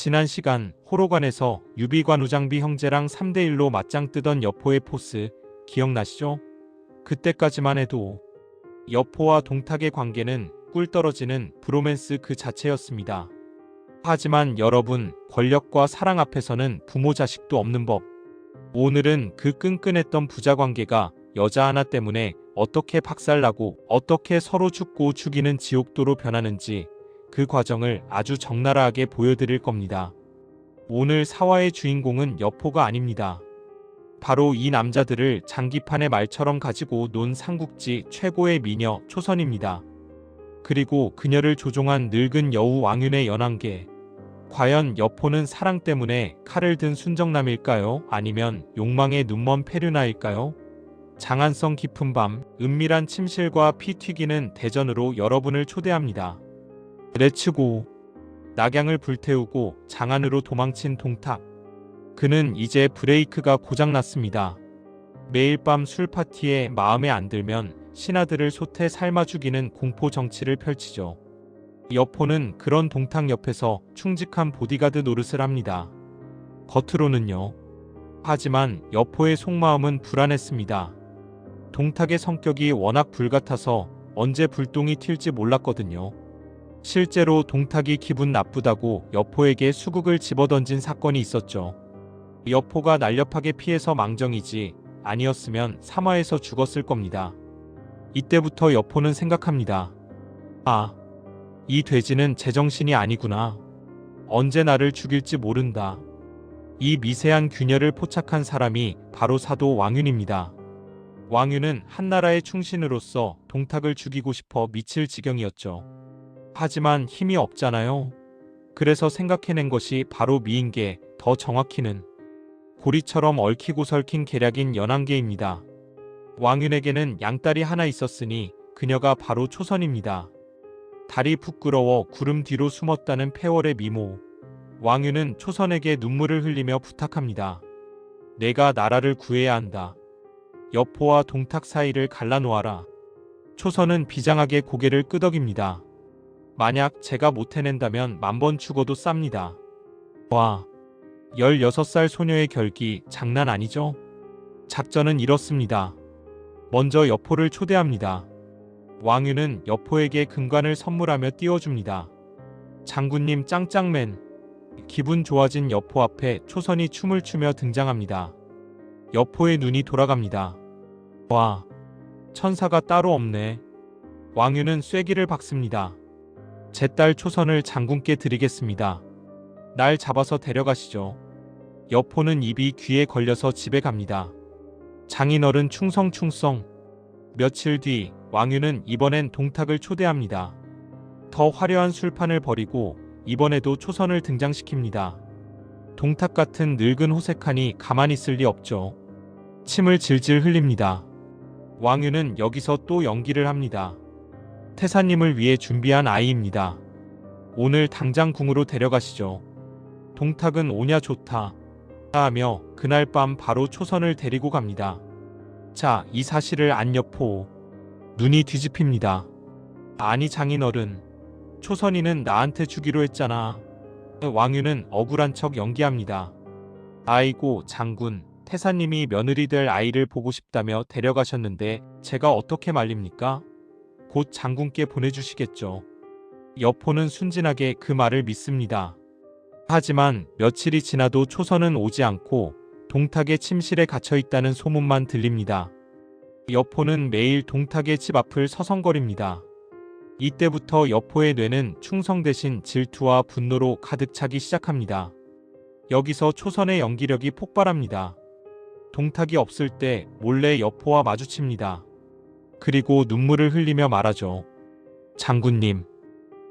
지난 시간 호로관에서 유비관 우장비 형제랑 3대1로 맞짱 뜨던 여포의 포스 기억나시죠? 그때까지만 해도 여포와 동탁의 관계는 꿀 떨어지는 브로맨스 그 자체였습니다. 하지만 여러분, 권력과 사랑 앞에서는 부모 자식도 없는 법. 오늘은 그 끈끈했던 부자 관계가 여자 하나 때문에 어떻게 박살나고 어떻게 서로 죽고 죽이는 지옥도로 변하는지 그 과정을 아주 적나라하게 보여드릴 겁니다. 오늘 사화의 주인공은 여포가 아닙니다. 바로 이 남자들을 장기판의 말처럼 가지고 논 삼국지 최고의 미녀 초선입니다. 그리고 그녀를 조종한 늙은 여우 왕윤의 연한계. 과연 여포는 사랑 때문에 칼을 든 순정남일까요? 아니면 욕망의 눈먼 페르나일까요? 장안성 깊은 밤, 은밀한 침실과 피 튀기는 대전으로 여러분을 초대합니다. 레츠고. 낙양을 불태우고 장안으로 도망친 동탁. 그는 이제 브레이크가 고장났습니다. 매일 밤 술 파티에 마음에 안 들면 신하들을 솥에 삶아 죽이는 공포 정치를 펼치죠. 여포는 그런 동탁 옆에서 충직한 보디가드 노릇을 합니다. 겉으로는요. 하지만 여포의 속마음은 불안했습니다. 동탁의 성격이 워낙 불같아서 언제 불똥이 튈지 몰랐거든요. 실제로 동탁이 기분 나쁘다고 여포에게 수국을 집어던진 사건이 있었죠. 여포가 날렵하게 피해서 망정이지 아니었으면 사마에서 죽었을 겁니다. 이때부터 여포는 생각합니다. 아, 이 돼지는 제정신이 아니구나. 언제 나를 죽일지 모른다. 이 미세한 균열을 포착한 사람이 바로 사도 왕윤입니다. 왕윤은 한나라의 충신으로서 동탁을 죽이고 싶어 미칠 지경이었죠. 하지만 힘이 없잖아요. 그래서 생각해낸 것이 바로 미인계, 더 정확히는 고리처럼 얽히고 설킨 계략인 연한계입니다. 왕윤에게는 양딸이 하나 있었으니 그녀가 바로 초선입니다. 달이 부끄러워 구름 뒤로 숨었다는 폐월의 미모. 왕윤은 초선에게 눈물을 흘리며 부탁합니다. 내가 나라를 구해야 한다. 여포와 동탁 사이를 갈라놓아라. 초선은 비장하게 고개를 끄덕입니다. 만약 제가 못 해낸다면 만번 죽어도 쌉니다. 와, 16살 소녀의 결기 장난 아니죠? 작전은 이렇습니다. 먼저 여포를 초대합니다. 왕유는 여포에게 금관을 선물하며 띄워줍니다. 장군님 짱짱맨. 기분 좋아진 여포 앞에 초선이 춤을 추며 등장합니다. 여포의 눈이 돌아갑니다. 와, 천사가 따로 없네. 왕유는 쐐기를 박습니다. 제 딸 초선을 장군께 드리겠습니다. 날 잡아서 데려가시죠. 여포는 입이 귀에 걸려서 집에 갑니다. 장인어른 충성충성. 며칠 뒤 왕유는 이번엔 동탁을 초대합니다. 더 화려한 술판을 벌이고 이번에도 초선을 등장시킵니다. 동탁 같은 늙은 호색하니 가만히 있을 리 없죠. 침을 질질 흘립니다. 왕유는 여기서 또 연기를 합니다. 태사님을 위해 준비한 아이입니다. 오늘 당장 궁으로 데려가시죠. 동탁은 오냐 좋다. 하며 그날 밤 바로 초선을 데리고 갑니다. 자, 이 사실을 안 여포. 눈이 뒤집힙니다. 아니 장인어른. 초선이는 나한테 주기로 했잖아. 왕유는 억울한 척 연기합니다. 아이고 장군, 태사님이 며느리 될 아이를 보고 싶다며 데려가셨는데 제가 어떻게 말립니까? 곧 장군께 보내주시겠죠. 여포는 순진하게 그 말을 믿습니다. 하지만 며칠이 지나도 초선은 오지 않고 동탁의 침실에 갇혀 있다는 소문만 들립니다. 여포는 매일 동탁의 집 앞을 서성거립니다. 이때부터 여포의 뇌는 충성 대신 질투와 분노로 가득 차기 시작합니다. 여기서 초선의 연기력이 폭발합니다. 동탁이 없을 때 몰래 여포와 마주칩니다. 그리고 눈물을 흘리며 말하죠. 장군님.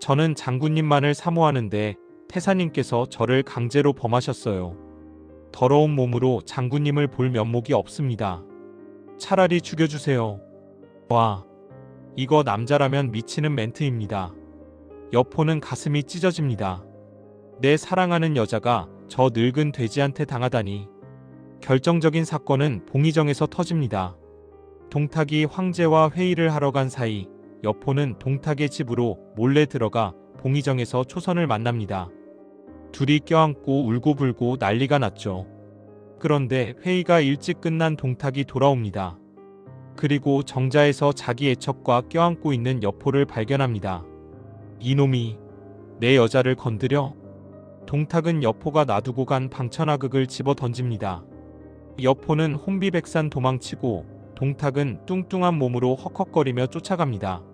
저는 장군님만을 사모하는데 태사님께서 저를 강제로 범하셨어요. 더러운 몸으로 장군님을 볼 면목이 없습니다. 차라리 죽여주세요. 와, 이거 남자라면 미치는 멘트입니다. 여포는 가슴이 찢어집니다. 내 사랑하는 여자가 저 늙은 돼지한테 당하다니. 결정적인 사건은 봉희정에서 터집니다. 동탁이 황제와 회의를 하러 간 사이 여포는 동탁의 집으로 몰래 들어가 봉희정에서 초선을 만납니다. 둘이 껴안고 울고불고 난리가 났죠. 그런데 회의가 일찍 끝난 동탁이 돌아옵니다. 그리고 정자에서 자기 애척과 껴안고 있는 여포를 발견합니다. 이놈이 내 여자를 건드려? 동탁은 여포가 놔두고 간 방천하극을 집어 던집니다. 여포는 혼비백산 도망치고 동탁은 뚱뚱한 몸으로 헉헉거리며 쫓아갑니다.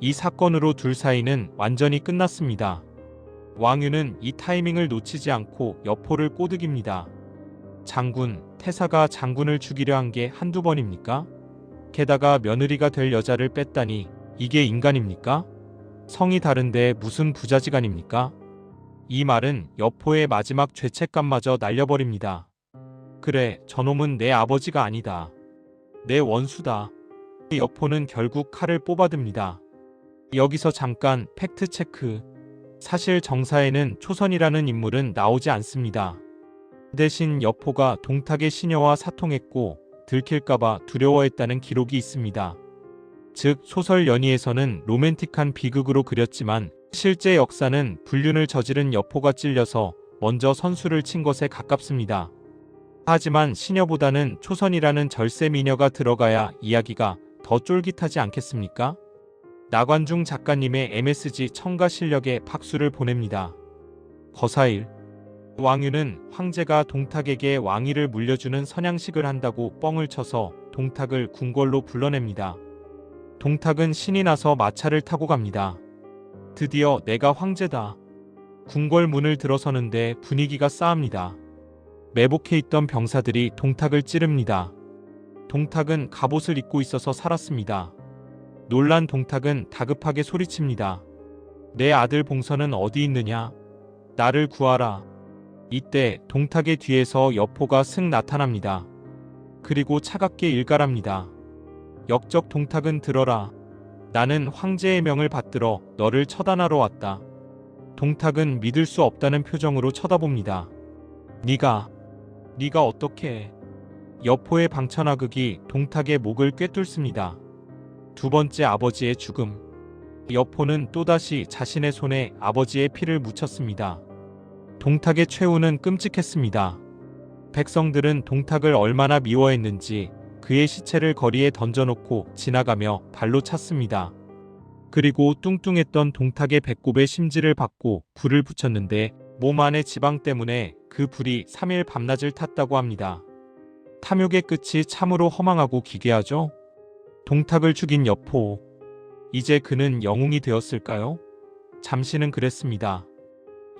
이 사건으로 둘 사이는 완전히 끝났습니다. 왕유는 이 타이밍을 놓치지 않고 여포를 꼬드깁니다. 장군, 태사가 장군을 죽이려 한 게 한두 번입니까? 게다가 며느리가 될 여자를 뺐다니 이게 인간입니까? 성이 다른데 무슨 부자지간입니까? 이 말은 여포의 마지막 죄책감마저 날려버립니다. 그래, 저놈은 내 아버지가 아니다. 내 원수다. 여포는 결국 칼을 뽑아듭니다. 여기서 잠깐 팩트 체크. 사실 정사에는 초선이라는 인물은 나오지 않습니다. 대신 여포가 동탁의 시녀와 사통했고 들킬까봐 두려워했다는 기록이 있습니다. 즉 소설 연희에서는 로맨틱한 비극으로 그렸지만 실제 역사는 불륜을 저지른 여포가 찔려서 먼저 선수를 친 것에 가깝습니다. 하지만 시녀보다는 초선이라는 절세 미녀가 들어가야 이야기가 더 쫄깃하지 않겠습니까? 나관중 작가님의 MSG 첨가 실력에 박수를 보냅니다. 거사일 왕유는 황제가 동탁에게 왕위를 물려주는 선양식을 한다고 뻥을 쳐서 동탁을 궁궐로 불러냅니다. 동탁은 신이 나서 마차를 타고 갑니다. 드디어 내가 황제다. 궁궐 문을 들어서는데 분위기가 싸합니다. 매복해 있던 병사들이 동탁을 찌릅니다. 동탁은 갑옷을 입고 있어서 살았습니다. 놀란 동탁은 다급하게 소리칩니다. 내 아들 봉선은 어디 있느냐? 나를 구하라. 이때 동탁의 뒤에서 여포가 승 나타납니다. 그리고 차갑게 일갈합니다. 역적 동탁은 들어라. 나는 황제의 명을 받들어 너를 처단하러 왔다. 동탁은 믿을 수 없다는 표정으로 쳐다봅니다. 네가 네가 어떻게 해? 여포의 방천하극이 동탁의 목을 꿰뚫습니다. 두 번째 아버지의 죽음. 여포는 또다시 자신의 손에 아버지의 피를 묻혔습니다. 동탁의 최후는 끔찍했습니다. 백성들은 동탁을 얼마나 미워했는지 그의 시체를 거리에 던져놓고 지나가며 발로 찼습니다. 그리고 뚱뚱했던 동탁의 배꼽에 심지를 받고 불을 붙였는데 몸 안의 지방 때문에 그 불이 3일 밤낮을 탔다고 합니다. 탐욕의 끝이 참으로 허망하고 기괴하죠? 동탁을 죽인 여포. 이제 그는 영웅이 되었을까요? 잠시는 그랬습니다.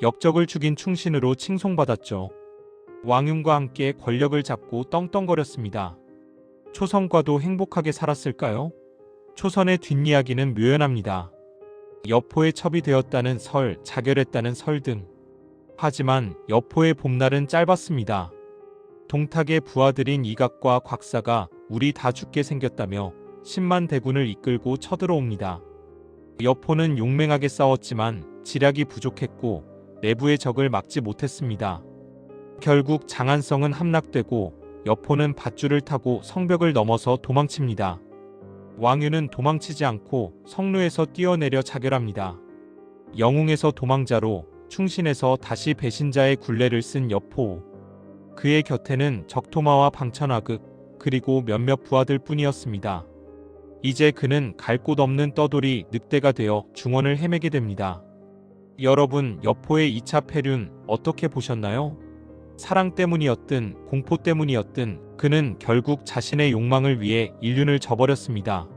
역적을 죽인 충신으로 칭송받았죠. 왕윤과 함께 권력을 잡고 떵떵거렸습니다. 초선과도 행복하게 살았을까요? 초선의 뒷이야기는 묘연합니다. 여포의 첩이 되었다는 설, 자결했다는 설 등. 하지만 여포의 봄날은 짧았습니다. 동탁의 부하들인 이각과 곽사가 우리 다 죽게 생겼다며 10만 대군을 이끌고 쳐들어옵니다. 여포는 용맹하게 싸웠지만 지략이 부족했고 내부의 적을 막지 못했습니다. 결국 장안성은 함락되고 여포는 밧줄을 타고 성벽을 넘어서 도망칩니다. 왕유는 도망치지 않고 성루에서 뛰어내려 자결합니다. 영웅에서 도망자로 충신에서 다시 배신자의 굴레를 쓴 여포. 그의 곁에는 적토마와 방천하극 그리고 몇몇 부하들 뿐이었습니다. 이제 그는 갈 곳 없는 떠돌이 늑대가 되어 중원을 헤매게 됩니다. 여러분 여포의 2차 패륜 어떻게 보셨나요? 사랑 때문이었든 공포 때문이었든 그는 결국 자신의 욕망을 위해 인륜을 저버렸습니다.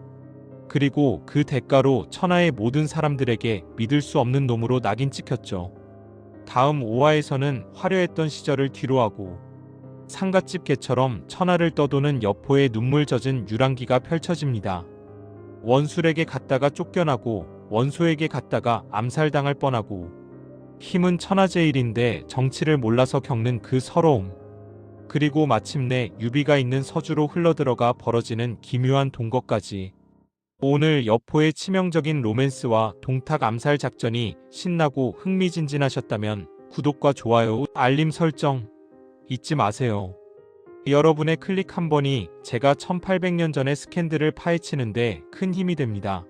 그리고 그 대가로 천하의 모든 사람들에게 믿을 수 없는 놈으로 낙인 찍혔죠. 다음 5화에서는 화려했던 시절을 뒤로하고 상갓집 개처럼 천하를 떠도는 여포의 눈물 젖은 유랑기가 펼쳐집니다. 원술에게 갔다가 쫓겨나고 원소에게 갔다가 암살당할 뻔하고 힘은 천하제일인데 정치를 몰라서 겪는 그 서러움. 그리고 마침내 유비가 있는 서주로 흘러들어가 벌어지는 기묘한 동거까지. 오늘 여포의 치명적인 로맨스와 동탁 암살 작전이 신나고 흥미진진하셨다면 구독과 좋아요, 알림 설정 잊지 마세요. 여러분의 클릭 한 번이 제가 1800년 전의 스캔들을 파헤치는데 큰 힘이 됩니다.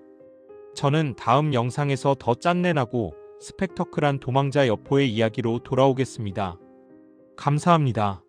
저는 다음 영상에서 더 짠내나고 스펙터클한 도망자 여포의 이야기로 돌아오겠습니다. 감사합니다.